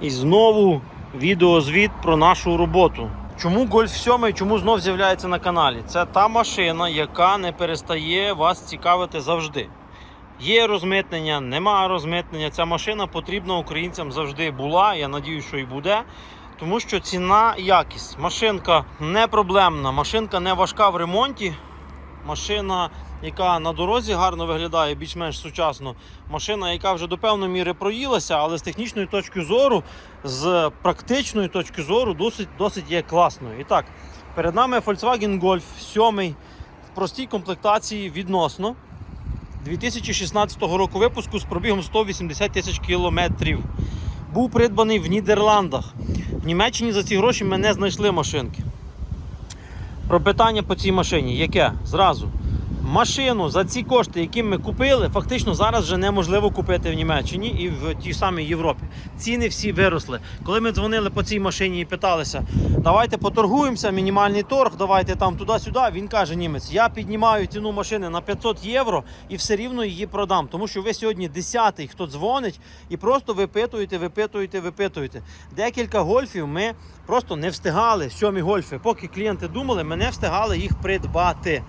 І знову відеозвіт про нашу роботу. Чому Гольф 7 чому знов з'являється на каналі? Це та машина, яка не перестає вас цікавити завжди. Є розмитнення, немає розмитнення. Ця машина потрібна українцям завжди була. Я надію, що і буде. Тому що ціна якість. Машинка не проблемна, машинка не важка в ремонті. Машина, яка на дорозі гарно виглядає, більш-менш сучасно. Машина, яка вже до певної міри проїлася, але з технічної точки зору, з практичної точки зору, досить, досить є класною. І так, перед нами Volkswagen Golf 7 в простій комплектації відносно 2016 року випуску з пробігом 180 тисяч кілометрів. Був придбаний в Нідерландах. В Німеччині за ці гроші ми не знайшли машинки. Про питання по цій машині, яке зразу. Машину за ці кошти, які ми купили, фактично зараз вже неможливо купити в Німеччині і в тій самій Європі. Ціни всі виросли. Коли ми дзвонили по цій машині і питалися, давайте поторгуємося, мінімальний торг, давайте там туди-сюди. Він каже, німець, я піднімаю ціну машини на 500 євро і все рівно її продам. Тому що ви сьогодні десятий, хто дзвонить, і просто випитуєте, випитуєте, випитуєте. Декілька гольфів ми просто не встигали, сьомі гольфи. Поки клієнти думали, ми не встигали їх придбати.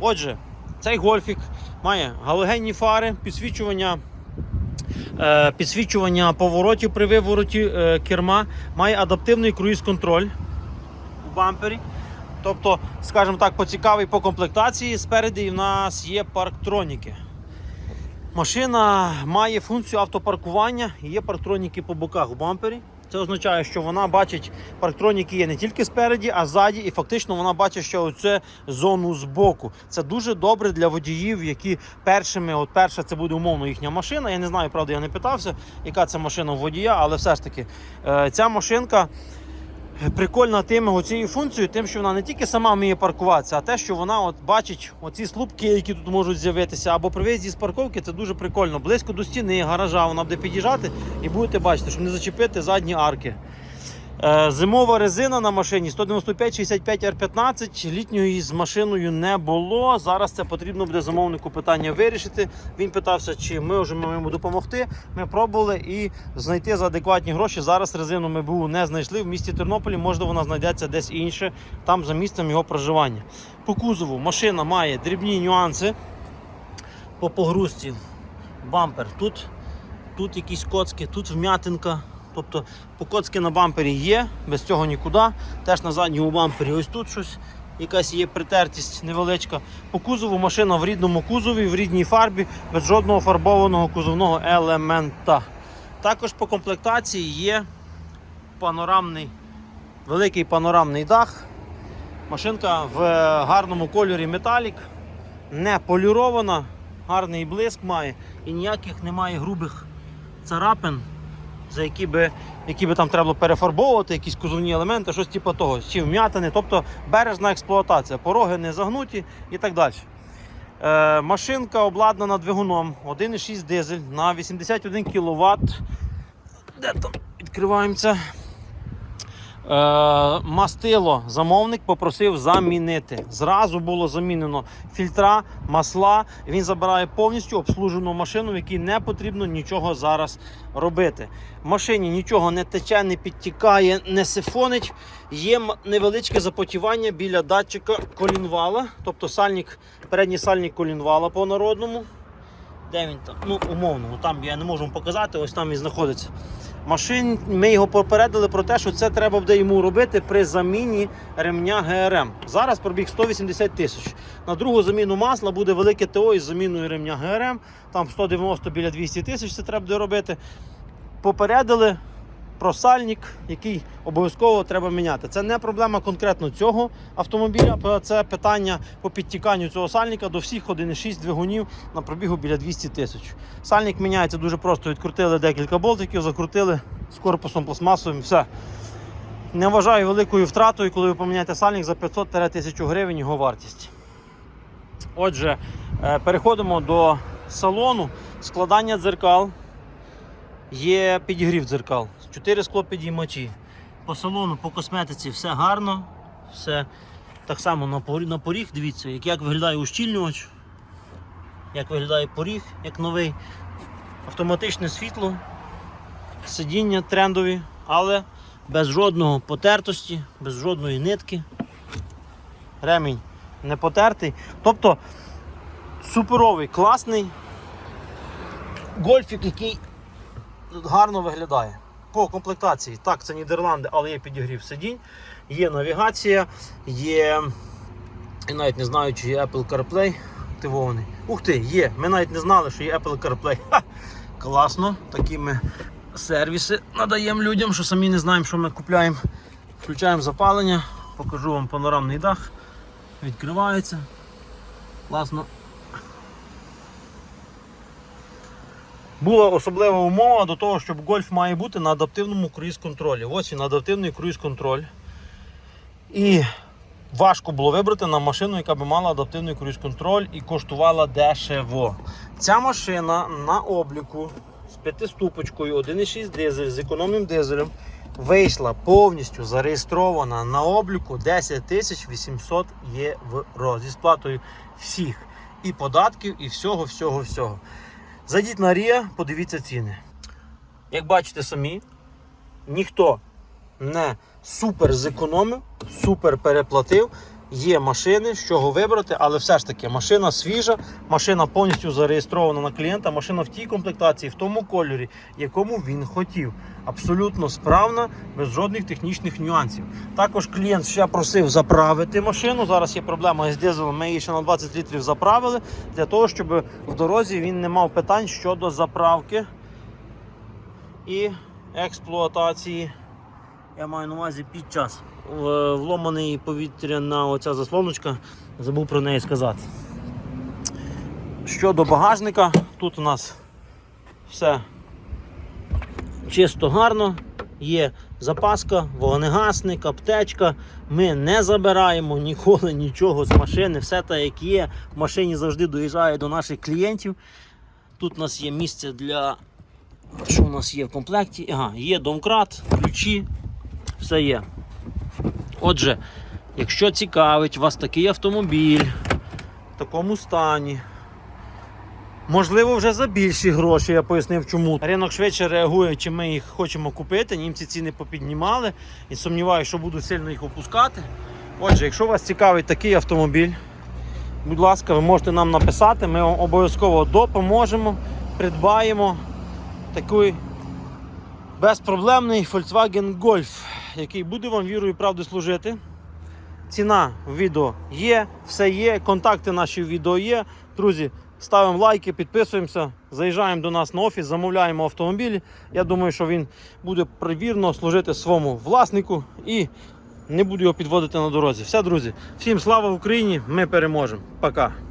Отже, цей гольфік має галогенні фари, підсвічування. е, Підсвічування поворотів при вивороті е, керма має адаптивний круїз-контроль у бампері. Тобто, скажімо так, поцікавий по комплектації. Спереді в нас є парктроніки. Машина має функцію автопаркування є парктроніки по боках у бампері. Це означає, що вона бачить парктроніки є не тільки спереді, а ззаді, і фактично вона бачить, що оце зону збоку. Це дуже добре для водіїв, які першими, от перша це буде умовно їхня машина. Я не знаю, правда, я не питався, яка це машина у водія, але все ж таки е, ця машинка. Прикольна тим цією функцією, тим, що вона не тільки сама вміє паркуватися, а те, що вона от бачить оці слупки, які тут можуть з'явитися, або при виїзді з парковки, це дуже прикольно. Близько до стіни, гаража, вона буде під'їжджати і будете бачити, щоб не зачепити задні арки. Е, Зимова резина на машині 195-65 R15. Літньої з машиною не було. Зараз це потрібно буде замовнику питання вирішити. Він питався, чи ми маємо йому допомогти. Ми пробували і знайти за адекватні гроші. Зараз резину ми БУ не знайшли в місті Тернополі. Можливо, вона знайдеться десь інше, там за місцем його проживання. По кузову машина має дрібні нюанси по погрузці. Бампер тут, тут якісь коцки, тут вм'ятинка. Тобто покоцки на бампері є, без цього нікуди. Теж на задньому бампері ось тут щось, якась є притертість невеличка. По кузову машина в рідному кузові, в рідній фарбі, без жодного фарбованого кузовного елемента. Також по комплектації є панорамний, великий панорамний дах. Машинка в гарному кольорі металік, не полірована, гарний блиск має і ніяких немає грубих царапин за які би, які би там треба було перефарбовувати, якісь кузовні елементи, щось типу того, чи вм'ятини, тобто бережна експлуатація, пороги не загнуті і так далі. Е, машинка обладнана двигуном 1,6 дизель на 81 кВт. Де там відкриваємося? Е, мастило замовник попросив замінити. Зразу було замінено фільтра, масла. Він забирає повністю обслужену машину, в якій не потрібно нічого зараз робити. В машині нічого не тече, не підтікає, не сифонить. Є невеличке запотівання біля датчика колінвала, тобто сальник, передній сальник колінвала по народному. Де він там? Ну, умовно, там я не можу вам показати, ось там він знаходиться. Машин, ми його попередили про те, що це треба буде йому робити при заміні ремня ГРМ. Зараз пробіг 180 тисяч. На другу заміну масла буде велике ТО із заміною ремня ГРМ. Там 190 біля 200 тисяч це треба буде робити. Попередили про сальник, який обов'язково треба міняти. Це не проблема конкретно цього автомобіля, це питання по підтіканню цього сальника до всіх 1,6 двигунів на пробігу біля 200 тисяч. Сальник міняється дуже просто. Відкрутили декілька болтиків, закрутили з корпусом пластмасовим. Все. Не вважаю великою втратою, коли ви поміняєте сальник за 500-1000 гривень його вартість. Отже, е, переходимо до салону. Складання дзеркал. Є підігрів дзеркал. Чотири склопідіймачі. По салону, по косметиці все гарно. Все так само на поріг. Дивіться, як, як виглядає ущільнювач, як виглядає поріг, як новий. Автоматичне світло, сидіння трендові, але без жодного потертості, без жодної нитки. Ремінь не потертий. Тобто суперовий, класний гольфік, який гарно виглядає. По комплектації, так, це Нідерланди, але є підігрів сидінь, є навігація, є. Я навіть не знаю, чи є Apple CarPlay активований. Ух ти, є! Ми навіть не знали, що є Apple CarPlay. Ха! Класно. Такі ми сервіси надаємо людям, що самі не знаємо, що ми купуємо. Включаємо запалення, покажу вам панорамний дах. Відкривається. Класно. Була особлива умова до того, щоб гольф має бути на адаптивному круїз-контролі. Ось він адаптивний круїз-контроль. І важко було вибрати нам машину, яка би мала адаптивний круїз-контроль і коштувала дешево. Ця машина на обліку з п'ятиступочкою 1,6 дизель з економним дизелем вийшла повністю зареєстрована на обліку 10 тисяч 800 євро зі сплатою всіх і податків, і всього, всього, всього. Зайдіть на Рія, подивіться ціни. Як бачите самі, ніхто не супер зекономив, супер переплатив. Є машини, з чого вибрати, але все ж таки машина свіжа, машина повністю зареєстрована на клієнта, машина в тій комплектації, в тому кольорі, якому він хотів. Абсолютно справна, без жодних технічних нюансів. Також клієнт ще просив заправити машину. Зараз є проблема з дизелем. Ми її ще на 20 літрів заправили для того, щоб в дорозі він не мав питань щодо заправки і експлуатації. Я маю на увазі під час В- вломаний повітряна оця заслоночка, забув про неї сказати. Щодо багажника, тут у нас все чисто гарно. Є запаска, вогнегасник, аптечка. Ми не забираємо ніколи нічого з машини. Все так, як є. В машині завжди доїжджає до наших клієнтів. Тут у нас є місце для. Що у нас є в комплекті? Ага, є домкрат, ключі, все є. Отже, якщо цікавить вас такий автомобіль в такому стані, можливо, вже за більші гроші, я пояснив чому. Ринок швидше реагує, чи ми їх хочемо купити. Німці ціни попіднімали і сумніваюся, що будуть сильно їх опускати. Отже, якщо вас цікавить такий автомобіль, будь ласка, ви можете нам написати, ми вам обов'язково допоможемо, придбаємо такий безпроблемний Volkswagen Golf, який буде вам вірою і правдою служити. Ціна в відео є, все є, контакти наші в відео є. Друзі, ставимо лайки, підписуємося, заїжджаємо до нас на офіс, замовляємо автомобіль. Я думаю, що він буде привірно служити своєму власнику і не буду його підводити на дорозі. Все, друзі, всім слава Україні! Ми переможемо. Пока!